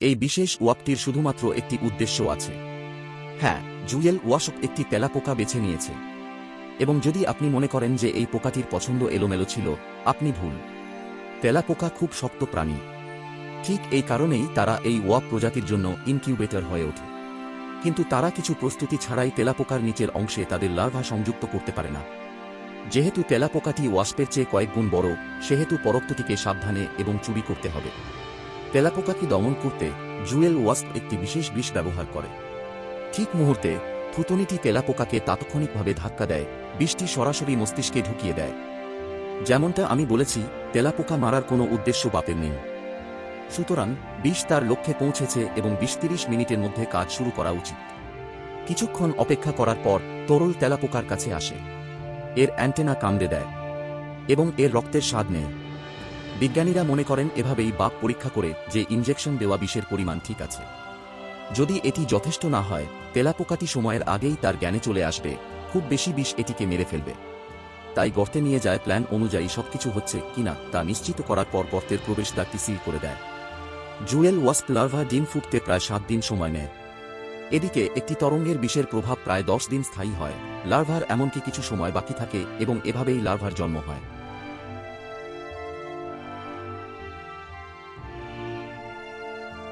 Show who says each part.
Speaker 1: এই বিশেষ ওয়াপটির শুধুমাত্র একটি উদ্দেশ্য আছে। হ্যাঁ জুয়েল ওয়াশক একটি তেলাপোকা বেছে নিয়েছে। এবং যদি আপনি মনে করেন যে এই পোকাটির পছন্দ এলোমেলো ছিল, আপনি ভুল। তেলাপোকা খুব শক্ত প্রাণী। ঠিক এই কারণেই তারা এই ওয়াপ প্রজাতির জন্য ইনকিউবেটর হয়ে ওঠে। কিন্তু তারা কিছু প্রস্তুতি ছাড়াই তেলাপোকার নিচের অংশে তাদের লার্ভা সংযুক্ত করতে পারে না। যেহেতু তেলাপোকাটি ওয়াস্পের চেয়ে কয়েক গুণ বড়, সেহেতু পরক্তটিকে সাবধানে এবং চুরি করতে হবে। তেলাপোকাকে দমন করতে জুয়েল ওয়াস্প একটি বিশেষ বিষ ব্যবহার করে। ঠিক মুহূর্তে, থুতনিটি তেলাপোকাকে তাৎক্ষণিকভাবে ধাক্কা দেয়, বিষটি সরাসরি মস্তিষ্কে ঢুকিয়ে দেয়। যেমনটা আমি বলেছি, তেলাপোকা মারার কোনো উদ্দেশ্য বাপের নেই। সুতরাং, বিষ তার লক্ষ্যে পৌঁছেছে এবং বিশ তিরিশ মিনিটের মধ্যে কাজ শুরু করা উচিত। কিছুক্ষণ অপেক্ষা করার পর, তরল তেলাপোকার কাছে আসে। এর অ্যান্টেনা কামড়ে দেয় এবং এর রক্তের স্বাদ নেয়। বিজ্ঞানীরা মনে করেন এভাবেই বাপ পরীক্ষা করে যে ইনজেকশন দেওয়া বিষের পরিমাণ ঠিক আছে। যদি এটি যথেষ্ট না হয়, তেলাপোকাটি সময়ের আগেই তার জ্ঞানে চলে আসবে, খুব বেশি বিষ এটিকে মেরে ফেলবে। তাই গর্তে নিয়ে যায় প্ল্যান অনুযায়ী সবকিছু হচ্ছে কিনা তা নিশ্চিত করার পর গর্তের প্রবেশদ্বারটি সিল করে দেয়। জুয়েল ওয়াস্প লার্ভা ডিম ফুটতে প্রায় সাত দিন সময় নেয়। এদিকে একটি তরঙ্গের বিষের প্রভাব প্রায় দশ দিন স্থায়ী হয়। লার্ভার এমনকি কিছু সময় বাকি থাকে এবং এভাবেই লার্ভার জন্ম হয়।